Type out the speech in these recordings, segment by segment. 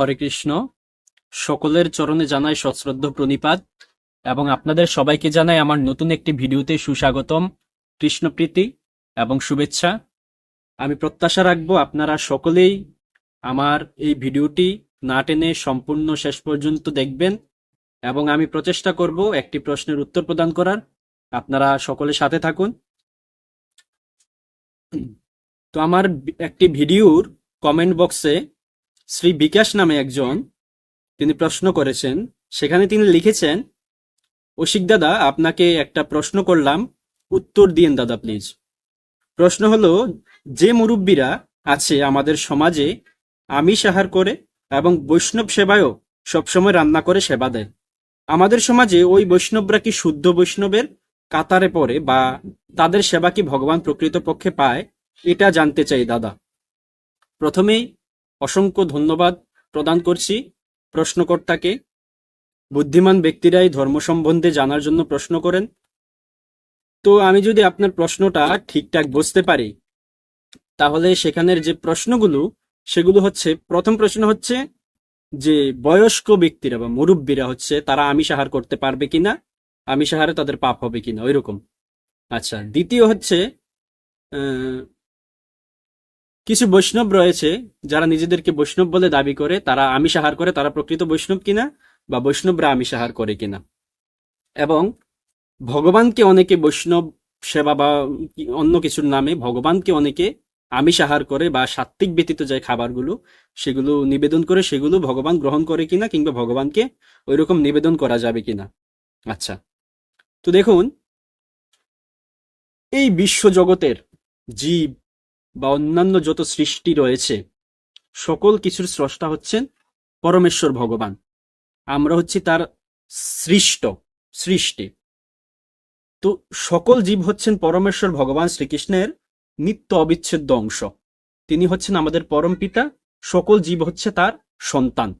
হরে কৃষ্ণ। সকলের চরণে জানাই সশ্রদ্ধ প্রণিপাত এবং আপনাদের সবাইকে জানাই আমার নতুন একটি ভিডিওতে সুস্বাগতম, কৃষ্ণপ্রীতি এবং শুভেচ্ছা। আমি প্রত্যাশা রাখব আপনারা সকলেই আমার এই ভিডিওটি না টেনে সম্পূর্ণ শেষ পর্যন্ত দেখবেন এবং আমি প্রচেষ্টা করব একটি প্রশ্নের উত্তর প্রদান করার। আপনারা সকলে সাথে থাকুন। তো আমার একটি ভিডিওর কমেন্ট বক্সে শ্রী বিকাশ নামে একজন তিনি প্রশ্ন করেছেন। সেখানে তিনি লিখেছেন ওশিক দাদা, আপনাকে একটা প্রশ্ন করলাম। উত্তর দিয়েন দাদা প্লিজ প্রশ্ন হলো, যে মুরব্বীরা আছে আমাদের সমাজে, আমিষ আহার করে এবং বৈষ্ণব সেবায়ও সবসময় রান্না করে সেবা দেয়। আমাদের সমাজে ওই বৈষ্ণবরা কি শুদ্ধ বৈষ্ণবের কাতারে পড়ে বা তাদের সেবা কি ভগবান প্রকৃতপক্ষে পায়? এটা জানতে চাই দাদা। প্রথমেই অসংখ্য ধন্যবাদ প্রদান করছি প্রশ্নকর্তাকে। বুদ্ধিমান ব্যক্তিরাই ধর্ম সম্বন্ধে জানার জন্য প্রশ্ন করেন। তো আমি যদি আপনার প্রশ্নটা ঠিকঠাক বুঝতে পারি, তাহলে সেখানের যে প্রশ্নগুলো, সেগুলো হচ্ছে, প্রথম প্রশ্ন হচ্ছে যে বয়স্ক ব্যক্তিরা বা মুরব্বীরা হচ্ছে, তারা আমিষ আহার করতে পারবে কিনা? আমিষ আহারে তাদের পাপ হবে কিনা? ওইরকম। আচ্ছা দ্বিতীয় হচ্ছে কিছু বৈষ্ণব রয়েছে যারা নিজেদেরকে বৈষ্ণব বলে দাবি করে, তারা আমিষ আহার করে, তারা প্রকৃত বৈষ্ণব কিনা বা বৈষ্ণবরা আমিষ আহার করে কিনা। এবং ভগবানকে অনেকে বৈষ্ণব সেবা বা অন্য কিছুর নামে ভগবানকে অনেকে আমিষ আহার করে বা সাত্ত্বিক ব্যতীত যে খাবারগুলো সেগুলো নিবেদন করে, সেগুলো ভগবান গ্রহণ করে কিনা কিংবা ভগবানকে ওই রকম নিবেদন করা যাবে কিনা। আচ্ছা তো দেখুন, এই বিশ্ব জগতের জীব বা অন্যান্য যত সৃষ্টি রয়েছে, সকল কিছুর স্রষ্টা হচ্ছেন পরমেশ্বর ভগবান। আমরা হচ্ছি তার সৃষ্ট, সৃষ্টি। তো সকল জীব হচ্ছেন পরমেশ্বর ভগবান শ্রীকৃষ্ণের নিত্য অবিচ্ছেদ্য অংশ। তিনি হচ্ছেন আমাদের পরম পিতা, সকল জীব হচ্ছে তার সন্তান।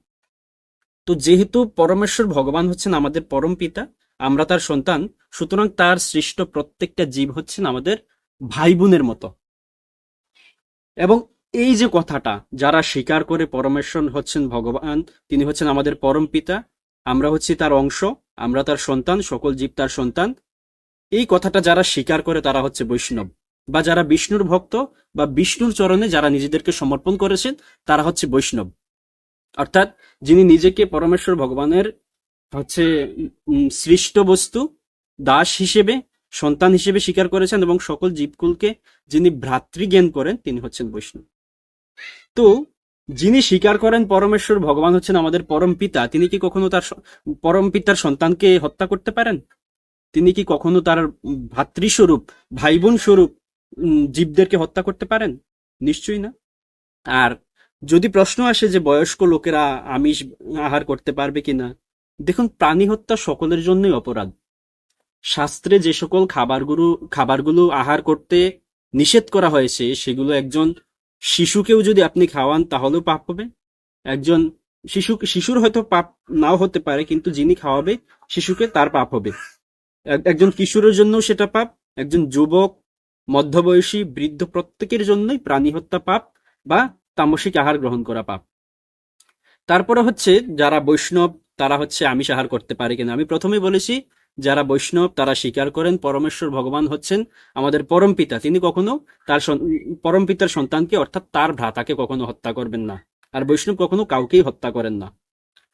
তো যেহেতু পরমেশ্বর ভগবান হচ্ছেন আমাদের পরম পিতা, আমরা তার সন্তান, সুতরাং তার সৃষ্ট প্রত্যেকটা জীব হচ্ছেন আমাদের ভাই বোনের মতো। এবং এই যে কথাটা, যারা স্বীকার করে পরমেশ্বর হচ্ছেন ভগবান, তিনি হচ্ছেন আমাদের পরম পিতা, আমরা হচ্ছি তার অংশ, আমরা তার সন্তান, সকল জীব তার সন্তান, এই কথাটা যারা স্বীকার করে তারা হচ্ছে বৈষ্ণব। বা যারা বিষ্ণুর ভক্ত বা বিষ্ণুর চরণে যারা নিজেদেরকে সমর্পণ করেছেন, তারা হচ্ছে বৈষ্ণব। অর্থাৎ যিনি নিজেকে পরমেশ্বর ভগবানের হচ্ছে সৃষ্ট বস্তু, দাস হিসেবে সন্তান হিসেবে স্বীকার করেছেন এবং সকল জীবকুলকে যিনি ভ্রাতৃজ্ঞান করেন, তিনি হচ্ছেন বৈষ্ণব। তো, যিনি স্বীকার করেন পরমেশ্বর, ভগবান হচ্ছেন আমাদের পরম পিতা, তিনি কি কখনো তার পরম পিতার সন্তানকে হত্যা করতে পারেন? তিনি কি কখনো তার ভাতৃস্বরূপ ভাই বোন স্বরূপ জীবদেরকে হত্যা করতে পারেন? নিশ্চয়ই না। আর যদি প্রশ্ন আসে যে বয়স্ক লোকেরা আমিষ আহার করতে পারবে কিনা, দেখুন, প্রাণী হত্যা সকলের জন্যই অপরাধ। শাস্ত্রে যে সকল খাবারগুলো খাবারগুলো আহার করতে নিষেধ করা হয়েছে, সেগুলো একজন শিশুকেও যদি আপনি খাওয়ান, তাহলেও পাপ হবে। একজন শিশু, শিশুর হয়তো পাপ নাও হতে পারে, কিন্তু যিনি খাওয়াবে, শিশুকে তার পাপ হবে। একজন কিশোরের জন্য সেটা পাপ, একজন যুবক, মধ্যবয়সী, বৃদ্ধ প্রত্যেকের জন্যই প্রাণী হত্যা পাপ বা তামসিক আহার গ্রহণ করা পাপ। তারপরে হচ্ছে যারা বৈষ্ণব, তারা হচ্ছে আমিষ আহার করতে পারে কিনা। আমি প্রথমে বলেছি যারা বৈষ্ণব, তারা স্বীকার করেন পরমেশ্বর ভগবান হচ্ছেন আমাদের পরম পিতা। তিনি কখনো তার পরম পিতার সন্তানকে অর্থাৎ তার ভ্রাতাকে কখনো হত্যা করবেন না। আর বৈষ্ণব কখনো কাউকেই হত্যা করেন না।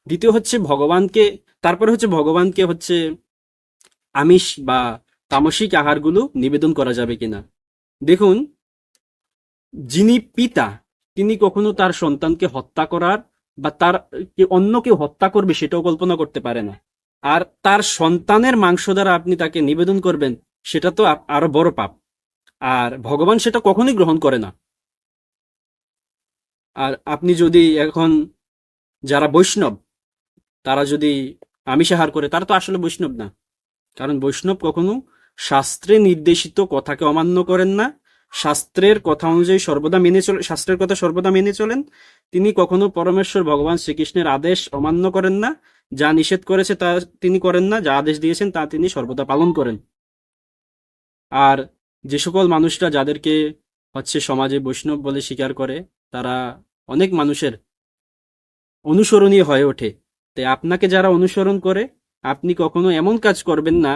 দ্বিতীয় হচ্ছে ভগবানকে, তারপরে হচ্ছে ভগবানকে হচ্ছে আমিষ বা তামসিক আহারগুলো নিবেদন করা যাবে কিনা। দেখুন, যিনি পিতা, তিনি কখনো তার সন্তানকে হত্যা করার বা তার অন্য কেউ হত্যা করবে সেটাও কল্পনা করতে পারে না। আর তার সন্তানের মাংস দ্বারা আপনি তাকে নিবেদন করবেন, সেটা তো আরও বড় পাপ। আর ভগবান সেটা কখনোই গ্রহণ করে না। আর আপনি যদি এখন যারা বৈষ্ণব, তারা যদি আমিষ আহার করে, তারা তো আসলে বৈষ্ণব না। কারণ বৈষ্ণব কখনো শাস্ত্রে নির্দেশিত কথাকে অমান্য করেন না। শাস্ত্রের কথা অনুযায়ী সর্বদা মেনে চলে শাস্ত্রের কথা সর্বদা মেনে চলেন। তিনি কখনো পরমেশ্বর ভগবান শ্রীকৃষ্ণের আদেশ অমান্য করেন না। যা নিষেধ করেছে তা তিনি করেন না, যা আদেশ দিয়েছেন তা তিনি সর্বদা পালন করেন। আর যে সকল মানুষরা যাদেরকে হচ্ছে সমাজে বৈষ্ণব বলে স্বীকার করে, তারা অনেক মানুষের অনুসরণীয় হয়ে ওঠে। তাই আপনাকে যারা অনুসরণ করে, আপনি কখনো এমন কাজ করবেন না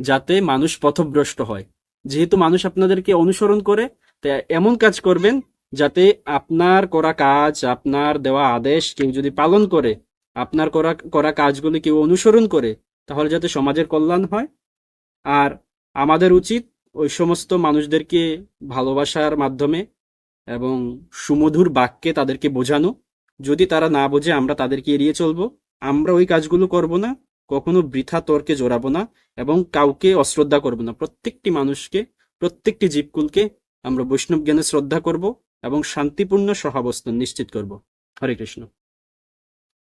যাতে মানুষ পথভ্রষ্ট হয়। যেহেতু মানুষ আপনাদেরকে অনুসরণ করে তাই এমন কাজ করবেন যাতে আপনার করা কাজ, আপনার দেওয়া আদেশ কেউ যদি পালন করে আপনার করা করা কাজগুলি কেউ অনুসরণ করে, তাহলে যাতে সমাজের কল্যাণ হয়। আর আমাদের উচিত ওই সমস্ত মানুষদেরকে ভালোবাসার মাধ্যমে এবং সুমধুর বাক্যে তাদেরকে বোঝানো। যদি তারা না বোঝে, আমরা তাদেরকে এড়িয়ে চলবো। আমরা ওই কাজগুলো করব না, কখনো বৃথা তর্কে জোরাবো না এবং কাউকে অশ্রদ্ধা করব না। প্রত্যেকটি মানুষকে, প্রত্যেকটি জীবকুলকে আমরা বৈষ্ণব জ্ঞানে শ্রদ্ধা করব এবং শান্তিপূর্ণ সহাবস্থান নিশ্চিত করব। হরে কৃষ্ণ।